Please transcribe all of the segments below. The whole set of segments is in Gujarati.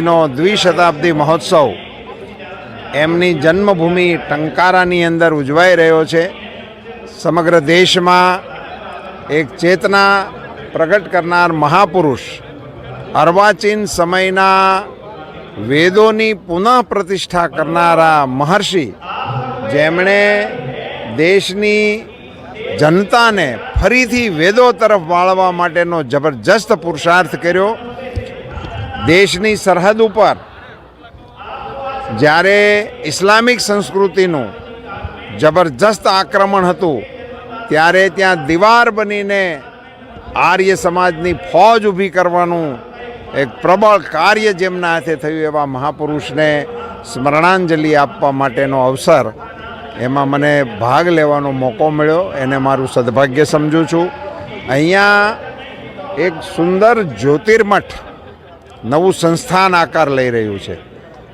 નો દ્વિશતાબ્દી મહોત્સવ એમની જન્મભૂમિ ટંકારાની અંદર ઉજવાઈ રહ્યો છે. સમગ્ર દેશમાં એક ચેતના પ્રગટ કરનાર મહાપુરુષ અર્વાચીન સમયના વેદોની પુનઃ પ્રતિષ્ઠા કરનારા મહર્ષિ જેમણે દેશની જનતાને ફરીથી વેદો તરફ વાળવા માટેનો જબરજસ્ત પુરુષાર્થ કર્યો. દેશની સરહદ ઉપર જ્યારે ઇસ્લામિક સંસ્કૃતિનું જબરજસ્ત આક્રમણ હતું, ત્યારે ત્યાં દીવાર બનીને આર્ય સમાજની ફોજ ઊભી કરવાનું એક પ્રબળ કાર્ય જેમના હાથે થયું એવા મહાપુરુષને સ્મરણાંજલિ આપવા માટેનો અવસર, એમાં મને ભાગ લેવાનો મોકો મળ્યો, એને મારું સદભાગ્ય સમજું છું. અહીંયા એક સુંદર જ્યોતિર્મઠ નવું સંસ્થાન આકાર લઈ રહ્યું છે.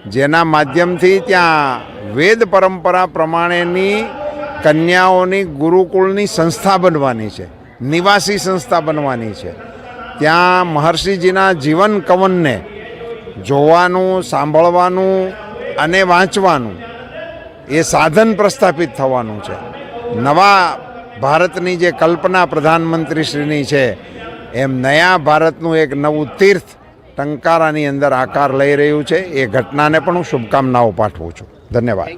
જેના માધ્યમથી ત્યાં વેદ પરંપરા પ્રમાણેની કન્યાઓની ગુરુકુળની સંસ્થા બનવાની છે. નિવાસી સંસ્થા બનવાની છે. ત્યાં મહર્ષિજીના જીવન કવનને જોવાનું, સાંભળવાનું અને વાંચવાનું એ સાધન પ્રસ્થાપિત થવાનું છે. નવા ભારતની જે કલ્પના પ્રધાનમંત્રીશ્રીની છે, એમ નયા ભારતનું એક નવું તીર્થ ટંકારાની અંદર આકાર લઈ રહ્યું છે. એ ઘટનાને પણ હું શુભકામનાઓ પાઠવું છું. ધન્યવાદ.